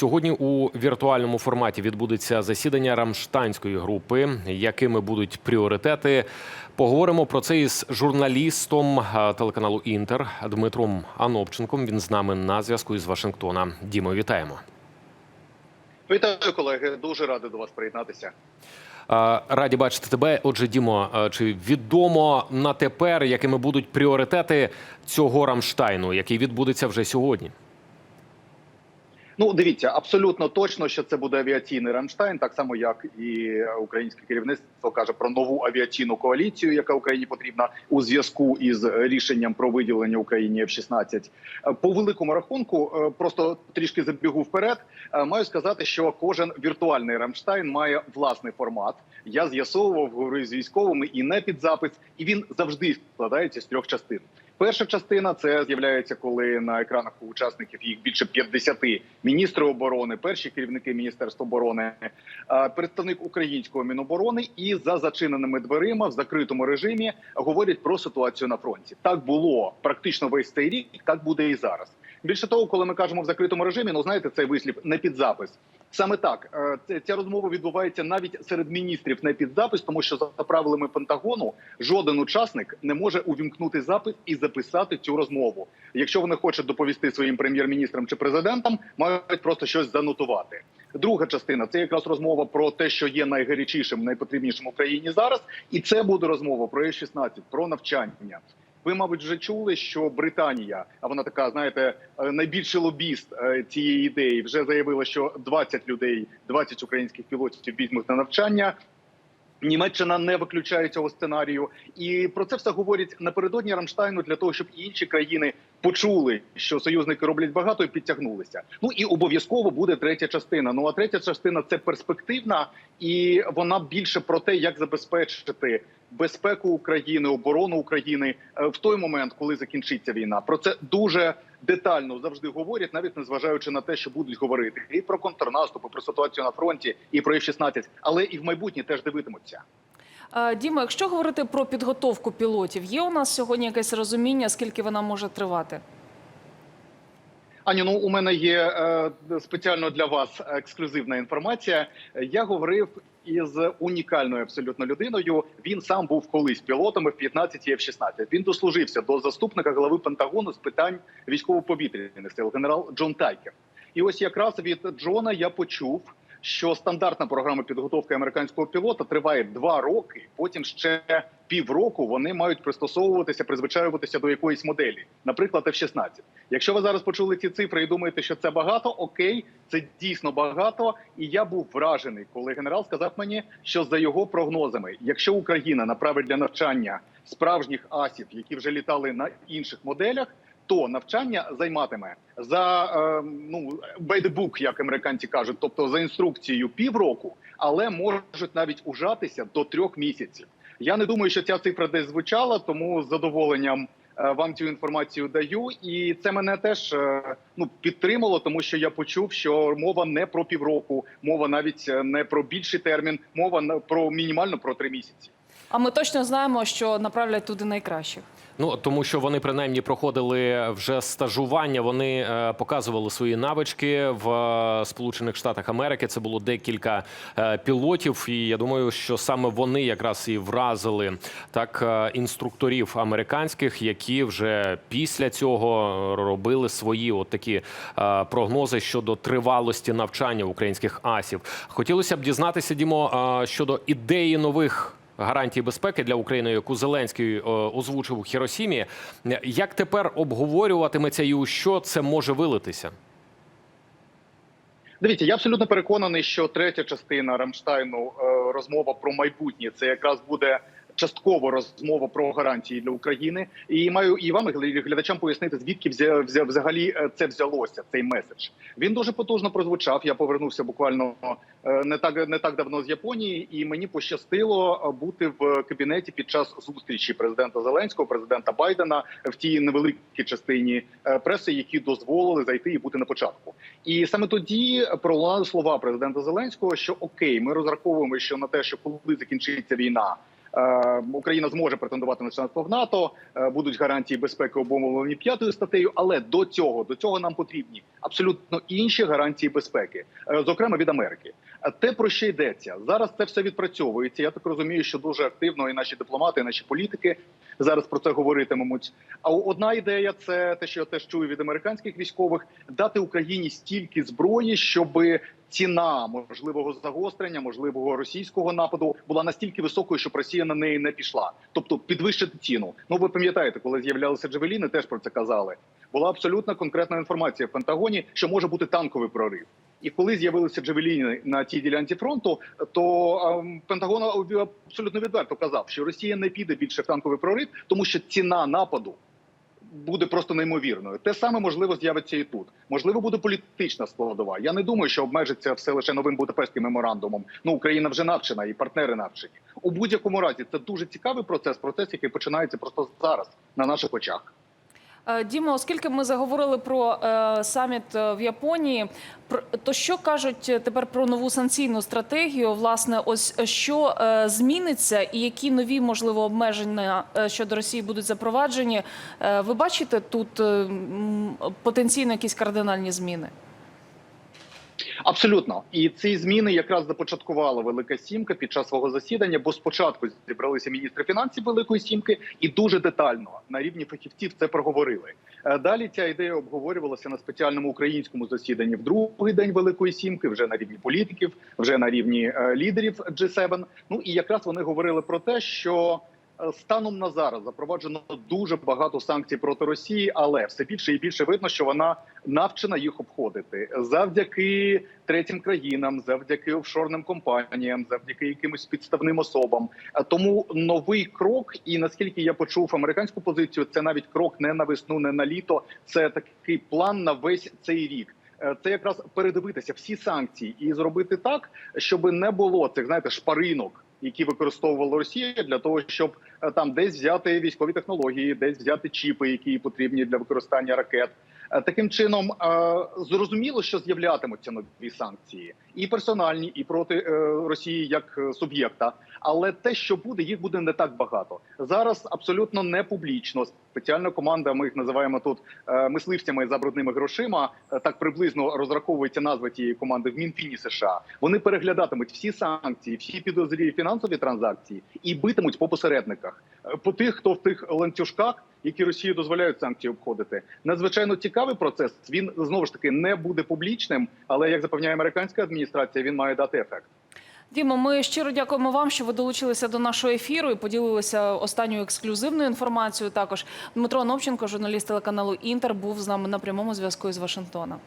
Сьогодні у віртуальному форматі відбудеться засідання Рамштайнської групи. Якими будуть пріоритети? Поговоримо про це із журналістом е, телеканалу Інтер Дмитром Анопченком. Він з нами на зв'язку із Вашингтона. Дімо, вітаємо. Вітаю, колеги. Дуже радий до вас приєднатися. Е, Раді бачити тебе. Отже, Дімо, е, чи відомо на тепер, якими будуть пріоритети цього Рамштайну, який відбудеться вже сьогодні? Ну, дивіться, абсолютно точно, що це буде авіаційний Рамштайн, так само як і українське керівництво каже про нову авіаційну коаліцію, яка Україні потрібна у зв'язку із рішенням про виділення Україні F-16. Е, По великому рахунку, е, просто трішки забігу вперед. е, Маю сказати, що кожен віртуальний Рамштайн має власний формат. Я з'ясовував, говорив з військовими і не під запис, і він завжди складається з трьох частин. Перша частина це з'являється, коли на екранах у учасників їх більше 50 міністри оборони, перші керівники міністерства оборони, представник українського міноборони, і за зачиненими дверима в закритому режимі говорять про ситуацію на фронті. Так було практично весь цей рік, так буде і зараз. Більше того, коли ми кажемо в закритому режимі, ну знаєте, цей вислів не під запис. Саме так е, ця розмова відбувається навіть серед міністрів не під запис, тому що за правилами Пентагону жоден учасник не може увімкнути запис і записати цю розмову. Якщо вони хочуть доповісти своїм прем'єр-міністрам чи президентам, мають просто щось занотувати. Друга частина це якраз розмова про те, що є найгарячішим, найпотрібнішим Україні зараз, і це буде розмова про F-16, про навчання. Ви, мабуть, вже чули, що Британія, а вона така, знаєте, е, найбільший лобіст е, цієї ідеї, вже заявила, що 20 людей, 20 українських пілотів візьмуть на навчання. Німеччина не виключає цього сценарію, і про це все говорять напередодні Рамштайну для того, щоб інші країни почули, що союзники роблять багато і підтягнулися. Ну і обов'язково буде третя частина. Ну а третя частина це перспективна, і вона більше про те, як забезпечити безпеку України, оборону України е, в той момент, коли закінчиться війна. Про це дуже детально завжди говорять, навіть незважаючи на те, що будуть говорити і про контрнаступ, і про ситуацію на фронті, і про F-16, але і в майбутнє теж дивитимуться. Е, Дімо, якщо говорити про підготовку пілотів, є у нас сьогодні якесь розуміння, скільки вона може тривати? Аню, ну у мене є е, спеціально для вас ексклюзивна інформація. Я говорив із унікальною абсолютно людиною. Він сам був колись пілотом F-15 і F-16. Він дослужився до заступника глави Пентагону з питань військово-повітряних сил, генерал Джон Тайкер. І ось якраз від Джона я почув. Що стандартна програма підготовки американського пілота триває два роки. Потім ще півроку вони мають пристосовуватися, призвичаюватися до якоїсь моделі, наприклад, F-16. Якщо ви зараз почули ці цифри і думаєте, що це багато, окей, це дійсно багато. І я був вражений, коли генерал сказав мені, що за його прогнозами, якщо Україна направить для навчання справжніх асів, які вже літали на інших моделях. То навчання займатиме за е, ну by the book, як американці кажуть, тобто за інструкцією півроку, але можуть навіть ужатися до трьох місяців. Я не думаю, що ця цифра десь звучала, тому з задоволенням е, вам цю інформацію даю. І це мене теж е, ну підтримало, тому що я почув, що мова не про півроку, мова навіть е, не про більший термін, мова про мінімально про три місяці. А ми точно знаємо, що направлять туди найкращих. Ну тому що вони принаймні проходили вже стажування. Вони е, показували свої навички в е, Сполучених Штатах Америки. Це було декілька е, пілотів, і я думаю, що саме вони якраз і вразили так е, інструкторів американських, які вже після цього робили свої от такі е, прогнози щодо тривалості навчання українських асів. Хотілося б дізнатися, Дімо, е, щодо ідеї нових гарантій безпеки для України, яку Зеленський е, озвучив у Хіросімі. Як тепер обговорюватиметься і у що це може вилитися? Дивіться, я абсолютно переконаний, що третя частина Рамштайну е, розмова про майбутнє це якраз буде. Частково розмова про гарантії для України, і маю і вам і глядачам пояснити, звідки взагалі е, це взялося. Цей меседж він дуже потужно прозвучав. Я повернувся буквально е, не так не так давно з Японії, і мені пощастило е, бути в кабінеті під час зустрічі президента Зеленського, президента Байдена в тій невеликій частині преси, які дозволили зайти і бути на початку. І саме тоді пролунали слова президента Зеленського, що окей, ми розраховуємо, що на те, що коли закінчиться війна. Е, Україна зможе претендувати на членство в НАТО, е, будуть гарантії безпеки обумовлені п'ятою статтею. Але до цього до цього нам потрібні абсолютно інші гарантії безпеки, е, зокрема від Америки. Те про що йдеться зараз, це все відпрацьовується. Я так розумію, що дуже активно і наші дипломати, і наші політики зараз про це говоритимуть. А одна ідея це те, що я теж чую від американських військових, дати Україні стільки зброї, щоб ціна можливого загострення, можливого російського нападу була настільки високою, щоб Росія на неї не пішла. Тобто підвищити ціну. Ну ви пам'ятаєте, коли з'являлися джавеліни, теж про це казали. Була абсолютно конкретна інформація в Пентагоні, що може бути танковий прорив. І коли з'явилися джавеліни на тій ділянці фронту, то ем, Пентагон абсолютно відверто казав, що Росія не піде більше в танковий прорив, тому що ціна нападу буде просто неймовірною. Те саме можливо з'явиться і тут. Можливо, буде політична складова. Я не думаю, що обмежиться все лише новим Будапештським меморандумом. Ну Україна вже навчена, і партнери навчені. У будь-якому разі це дуже цікавий процес. Процес, який починається просто зараз на наших очах. Е, Дімо, оскільки ми заговорили про е, саміт е, в Японії, то що кажуть тепер про нову санкційну стратегію? Власне, ось що зміниться, і які нові можливо обмеження щодо Росії будуть запроваджені? Ви бачите тут потенційно якісь кардинальні зміни? Абсолютно, і ці зміни якраз започаткувала Велика Сімка під час свого засідання, бо спочатку зібралися міністри фінансів Великої Сімки і дуже детально на рівні фахівців це проговорили. Е, Далі ця ідея обговорювалася на спеціальному українському засіданні в другий день Великої Сімки, вже на рівні політиків, вже на рівні е, лідерів G7. Ну і якраз вони говорили про те, що станом на зараз запроваджено дуже багато санкцій проти Росії, але все більше і більше видно, що вона навчена їх обходити завдяки третім країнам, завдяки офшорним компаніям, завдяки якимось підставним особам. А Тому новий крок, і наскільки я почув американську позицію, це навіть крок не на весну, не на літо. Це такий план на весь цей рік. Е, Це якраз передивитися всі санкції і зробити так, щоб не було цих знаєте шпаринок, які використовувала Росія для того, щоб е, там десь взяти військові технології, десь взяти чіпи, які потрібні для використання ракет. Е, Таким чином е, зрозуміло, що з'являтимуться нові санкції, і персональні, і проти е, Росії як суб'єкта. Але те, що буде, їх буде не так багато. Зараз абсолютно не публічно. Спеціальна команда, ми їх називаємо тут мисливцями за брудними грошима. Так приблизно розраховується назва тієї команди в Мінфіні США. Вони переглядатимуть всі санкції, всі підозрілі фінансові транзакції і битимуть по посередниках, по тих, хто в тих ланцюжках, які Росії дозволяють санкції обходити. Надзвичайно цікавий процес. Він знову ж таки не буде публічним, але як запевняє американська адміністрація, він має дати ефект. Дімо, ми щиро дякуємо вам, що ви долучилися до нашого ефіру і поділилися останньою ексклюзивною інформацією. Також Дмитро Новченко, журналіст телеканалу Інтер, був з нами на прямому зв'язку із Вашингтона.